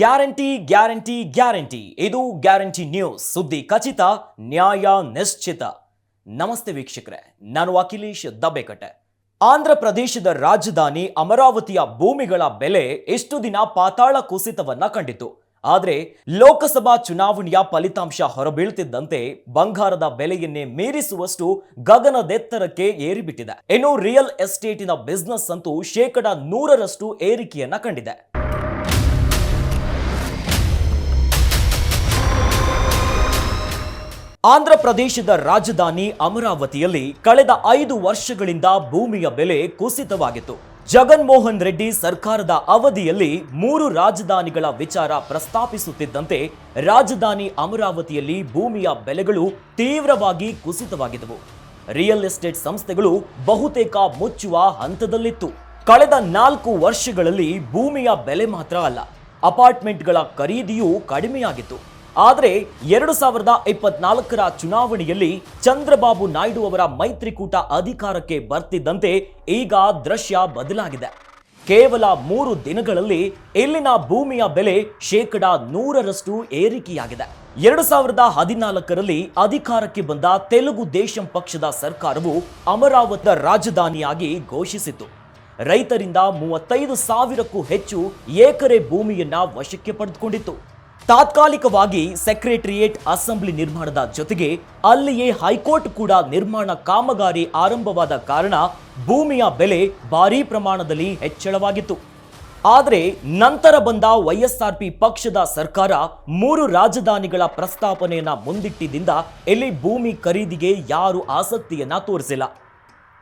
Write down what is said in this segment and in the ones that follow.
Guarantee guarantee guarantee. ಇದು guarantee news. ಸುದ್ದಿ ಖಚಿತ, ನ್ಯಾಯ ನಿಶ್ಚಿತ. ನಮಸ್ತೆ ವೀಕ್ಷಕರೇ, ನಾನು ಅಖಿಲೇಶ್ ದಬ್ಬೆಕಟ್ಟೆ ಆಂಧ್ರ ಪ್ರದೇಶದ ರಾಜಧಾನಿ ಅಮರಾವತಿಯ ಭೂಮಿಗಳ ಬೆಲೆ ಎಷ್ಟು ದಿನ ಪಾತಾಳ ಕುಸಿತವನ್ನ ಕಂಡಿತು ಆದರೆ ಲೋಕಸಭಾ ಚುನಾವಣೆಯ ಫಲಿತಾಂಶ ಹೊರಬೀಳ್ತಿದ್ದಂತೆ ಬಂಗಾರದ ಬೆಲೆಯನ್ನೇ ಮೀರಿಸುವಷ್ಟು ಗಗನದೆತ್ತರಕ್ಕೆ ಏರಿಬಿಟ್ಟಿದೆ. ಇನ್ನು ರಿಯಲ್ ಎಸ್ಟೇಟಿನ ಬಿಸ್ನೆಸ್ ಅಂತೂ ಶೇಕಡ ನೂರರಷ್ಟು ಏರಿಕೆಯನ್ನ ಕಂಡಿದೆ. ಆಂಧ್ರ ಪ್ರದೇಶದ ರಾಜಧಾನಿ ಅಮರಾವತಿಯಲ್ಲಿ ಕಳೆದ ಐದು ವರ್ಷಗಳಿಂದ ಭೂಮಿಯ ಬೆಲೆ ಕುಸಿತವಾಗಿತ್ತು. ಜಗನ್ಮೋಹನ್ ರೆಡ್ಡಿ ಸರ್ಕಾರದ ಅವಧಿಯಲ್ಲಿ ಮೂರು ರಾಜಧಾನಿಗಳ ವಿಚಾರ ಪ್ರಸ್ತಾಪಿಸುತ್ತಿದ್ದಂತೆ ರಾಜಧಾನಿ ಅಮರಾವತಿಯಲ್ಲಿ ಭೂಮಿಯ ಬೆಲೆಗಳು ತೀವ್ರವಾಗಿ ಕುಸಿತವಾಗಿದ್ದವು. ರಿಯಲ್ ಎಸ್ಟೇಟ್ ಸಂಸ್ಥೆಗಳು ಬಹುತೇಕ ಮುಚ್ಚುವ ಹಂತದಲ್ಲಿತ್ತು. ಕಳೆದ ನಾಲ್ಕು ವರ್ಷಗಳಲ್ಲಿ ಭೂಮಿಯ ಬೆಲೆ ಮಾತ್ರ ಅಲ್ಲ, ಅಪಾರ್ಟ್ಮೆಂಟ್ಗಳ ಖರೀದಿಯೂ ಕಡಿಮೆಯಾಗಿತ್ತು. ಆದರೆ ಎರಡು ಸಾವಿರದ ಇಪ್ಪತ್ನಾಲ್ಕರ ಚುನಾವಣೆಯಲ್ಲಿ ಚಂದ್ರಬಾಬು ನಾಯ್ಡು ಅವರ ಮೈತ್ರಿಕೂಟ ಅಧಿಕಾರಕ್ಕೆ ಬರ್ತಿದ್ದಂತೆ ಈಗ ದೃಶ್ಯ ಬದಲಾಗಿದೆ. ಕೇವಲ ಮೂರು ದಿನಗಳಲ್ಲಿ ಇಲ್ಲಿನ ಭೂಮಿಯ ಬೆಲೆ ಶೇಕಡ ನೂರರಷ್ಟು ಏರಿಕೆಯಾಗಿದೆ. ಎರಡು ಸಾವಿರದ ಹದಿನಾಲ್ಕರಲ್ಲಿ ಅಧಿಕಾರಕ್ಕೆ ಬಂದ ತೆಲುಗು ದೇಶಂ ಪಕ್ಷದ ಸರ್ಕಾರವು ಅಮರಾವತ ರಾಜಧಾನಿಯಾಗಿ ಘೋಷಿಸಿತು ರೈತರಿಂದ ಮೂವತ್ತೈದು ಸಾವಿರಕ್ಕೂ ಹೆಚ್ಚು ಏಕರೆ ಭೂಮಿಯನ್ನ ವಶಕ್ಕೆ ಪಡೆದುಕೊಂಡಿತ್ತು. ತಾತ್ಕಾಲಿಕವಾಗಿ ಸೆಕ್ರೆಟರಿಯೇಟ್ ಅಸೆಂಬ್ಲಿ ನಿರ್ಮಾಣದ ಜೊತೆಗೆ ಅಲ್ಲಿಯೇ ಹೈಕೋರ್ಟ್ ಕೂಡ ನಿರ್ಮಾಣ ಕಾಮಗಾರಿ ಆರಂಭವಾದ ಕಾರಣ ಭೂಮಿಯ ಬೆಲೆ ಭಾರೀ ಪ್ರಮಾಣದಲ್ಲಿ ಹೆಚ್ಚಳವಾಗಿತ್ತು. ಆದರೆ ನಂತರ ಬಂದ ವೈಎಸ್ಆರ್ಪಿ ಪಕ್ಷದ ಸರ್ಕಾರ ಮೂರು ರಾಜಧಾನಿಗಳ ಪ್ರಸ್ತಾಪನೆಯನ್ನ ಮುಂದಿಟ್ಟಿದ್ದಿಂದ ಇಲ್ಲಿ ಭೂಮಿ ಖರೀದಿಗೆ ಯಾರು ಆಸಕ್ತಿಯನ್ನ ತೋರಿಸಿಲ್ಲ.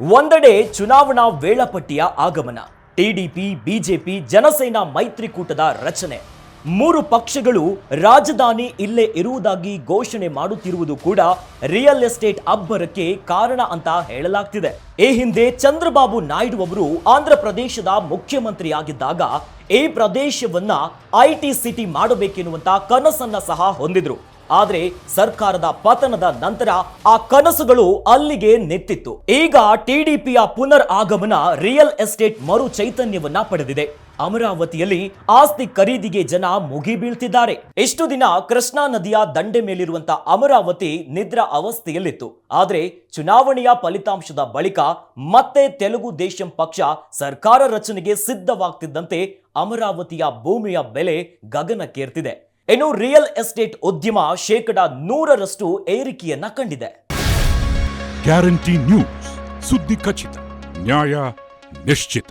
ಒಂದೆಡೆ ಚುನಾವಣಾ ವೇಳಾಪಟ್ಟಿಯ ಆಗಮನ, ಟಿಡಿಪಿ, ಬಿಜೆಪಿ, ಜನಸೇನಾ ಮೈತ್ರಿಕೂಟದ ರಚನೆ. ಮೂರು ಪಕ್ಷಗಳು ರಾಜಧಾನಿ ಇಲ್ಲೇ ಇರುವುದಾಗಿ ಘೋಷಣೆ ಮಾಡುತ್ತಿರುವುದು ಕೂಡ ರಿಯಲ್ ಎಸ್ಟೇಟ್ ಅಬ್ಬರಕ್ಕೆ ಕಾರಣ ಅಂತ ಹೇಳಲಾಗ್ತಿದೆ. ಈ ಹಿಂದೆ ಚಂದ್ರಬಾಬು ನಾಯ್ಡು ಅವರು ಆಂಧ್ರ ಪ್ರದೇಶದ ಮುಖ್ಯಮಂತ್ರಿಯಾಗಿದ್ದಾಗ ಈ ಪ್ರದೇಶವನ್ನ ಐಟಿ ಸಿಟಿ ಮಾಡಬೇಕೆನ್ನುವಂತ ಕನಸನ್ನ ಸಹ ಹೊಂದಿದ್ರು. ಆದರೆ ಸರ್ಕಾರದ ಪತನದ ನಂತರ ಆ ಕನಸುಗಳು ಅಲ್ಲಿಗೆ ನೆತ್ತಿತ್ತು. ಈಗ ಟಿಡಿಪಿಯ ಪುನರ್ ಆಗಮನ ರಿಯಲ್ ಎಸ್ಟೇಟ್ ಮರು ಚೈತನ್ಯವನ್ನ ಪಡೆದಿದೆ. ಅಮರಾವತಿಯಲ್ಲಿ ಆಸ್ತಿ ಖರೀದಿಗೆ ಜನ ಮುಗಿ ಬೀಳ್ತಿದ್ದಾರೆ ಇಷ್ಟು ದಿನ ಕೃಷ್ಣಾ ನದಿಯ ದಂಡೆ ಮೇಲಿರುವಂತ ಅಮರಾವತಿ ನಿದ್ರಾ ಅವಸ್ಥೆಯಲ್ಲಿತ್ತು. ಆದರೆ ಚುನಾವಣೆಯ ಫಲಿತಾಂಶದ ಬಳಿಕ ಮತ್ತೆ ತೆಲುಗು ದೇಶಂ ಪಕ್ಷ ಸರ್ಕಾರ ರಚನೆಗೆ ಸಿದ್ಧವಾಗ್ತಿದ್ದಂತೆ ಅಮರಾವತಿಯ ಭೂಮಿಯ ಬೆಲೆ ಗಗನಕ್ಕೇರ್ತಿದೆ. ಇನ್ನು ರಿಯಲ್ ಎಸ್ಟೇಟ್ ಉದ್ಯಮ ಶೇಕಡ ನೂರರಷ್ಟು ಏರಿಕೆಯನ್ನ ಕಂಡಿದೆ. ಗ್ಯಾರಂಟಿ ನ್ಯೂಸ್ ಸುದ್ದಿ ಖಚಿತ, ನ್ಯಾಯ ನಿಶ್ಚಿತ.